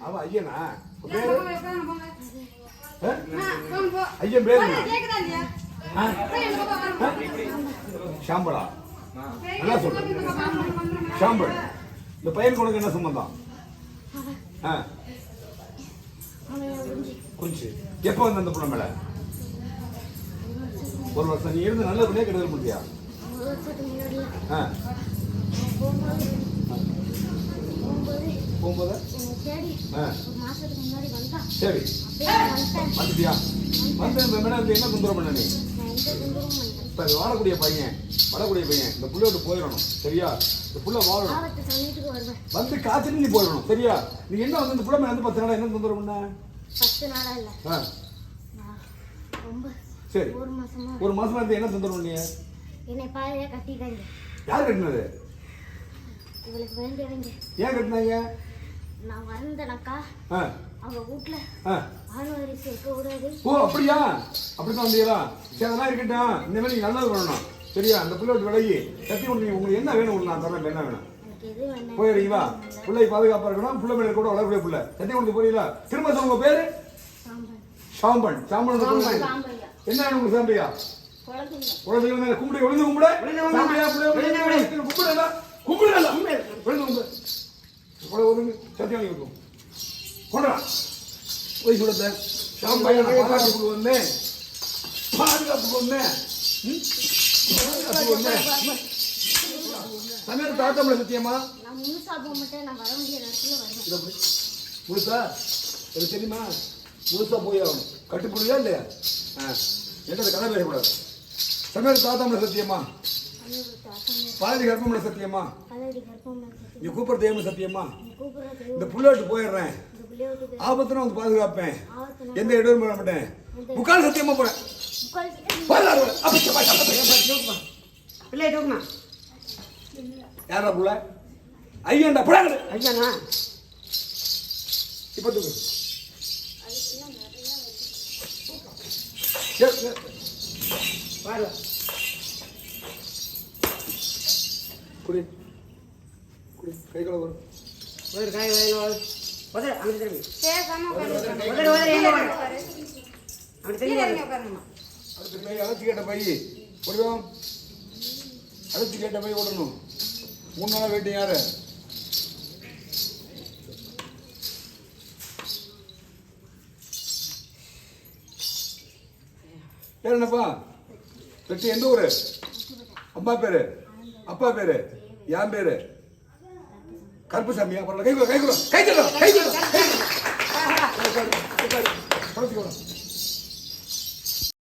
அவ ஐயனா? பேரு. ஐயன் பேரு என்ன? ஷாம்பளா வாங்க, வாங்க. ஷாம்பல்? இந்த பையனுக்கு உனக்கு என்ன சம்பந்தம்? ஆ. குறிச்சு எப்போ வந்த அந்த புள்ள மேல? ஒரு வருஷம் நீ இருந்து நல்ல பண்ணியா கெடுதல் ஆ. போகும்போது சரி. வந்துட்டியா? வந்து இந்த மேடம் என்ன தொந்தரவு பண்ண நீ? இது வாழக்கூடிய பையன் வரக்கூடிய பையன் இந்த புள்ள விட்டு போயிடணும் சரியா? இந்த புள்ள வாழணும். வந்து காய்ச்சல் நீ போயிடணும் சரியா? நீ என்ன வந்து இந்த புள்ள மேல வந்து பத்து நாளா என்ன தொந்தரவு பண்ண? பத்து நாளா இல்ல ஆ ரொம்ப. சரி. ஒரு மாசமா. ஒரு மாசமா இருந்து என்ன தொந்தரவு பண்ணீங்க என்னை பாதையா கட்டிட்டாங்க யார் கட்டினது? இவளுக்கு வேண்டியவங்க. ஏன் கட்டினாங்க? நான் வந்தேனாக்கா. ஆ. அவங்க வீட்டுல ஆ. ஆணுவரி சேர்க்க கூடாது. ஓ அப்படியா? அப்படிதான் வந்தீங்களா? சரி அதெல்லாம் இருக்கட்டும். இந்த மாதிரி நீங்க நல்லது பண்ணணும். சரியா? அந்த பிள்ளை விட்டு விலகி கட்டி உங்களுக்கு என்ன வேணும்? உங்களுக்கு நான் தரேன். என்ன வேணாம்? போயிடுறீங்களா பிள்ளை பாதுகாப்பா இருக்கணும். பிள்ளை மேல கூட வளரக்கூடிய பிள்ளை. கட்டி கொடுத்து போறீங்களா? திரும்ப சொல்லுங்க உங்க பேரு? சாம்பல். சாம்பன் சாம்பன் சாம்பையா என்ன உங்களுக்கு சாம்பியா? குழந்தைங்க. குழந்தைங்க கும்பிடு. விழுந்து கும்பிடு. சாம்பியா பிள்ளை விழுந்து கும்பிடு. கும்பிடு விழுந்து கும்பிடு. கூட ஒதுங்க சத்தியம் வாங்கி கொண்டா. போய் சொல்லுங்க சாம்பையா நான் பாதுகாப்புக்கு வந்தேன். பாதுகாப்புக்கு வந்தேன். வந்தேன். சமையல் தாத்தம்ல சத்தியமா? நான் முழுசா போக மாட்டேன் நான் வர வேண்டிய நேரத்துல வருவேன். இதை போய். முழுசா? எனக்கு தெரியுமா? முழுசா போய் ஆகணும். கட்டுப்படுவியா இல்லையா? ஆ. என்கிட்ட கதை பேசக்கூடாது. சமையல் தாத்தாமல சத்தியமா? பாதி கர்ப்பம்ல சத்தியமா? நீ கூப்பிடுறது ஏமா சத்தியமா? இந்த புள்ள விட்டு போயிடுறேன். ஆபத்துனா வந்து பாதுகாப்பேன். எந்த இடமும் பண்ண மாட்டேன். முக்கால் சத்தியமா போறேன். பிள்ளை யாரா புள்ள? ஐயன்டா புடாங்க ஐயாண்ணா இப்ப தூக்கு. குடி. குடி. கை கழுவு ஒரு காய் வேணும் உதறு அங்கே திரும்பி. பேசாம உட்காருங்க. உதறு உதறு எங்க உதறு உட்காரு. அப்படி கீழே திரும்பி இறங்கி உட்காருங்கம்மா. அடுத்து பை அழைச்சி கேட்ட பை முடியும் அடுத்து கேட்டபடி ஓடணும் மூணு நாளாக வெயிட்டிங் யாரு? என்னப்பா? வெற்றி எந்த ஊர்? அம்மா பேர்? அப்பா பேர்? என் பேர்? கருப்புசாமியா? பரவாயில்ல கை கை கை கை கை கை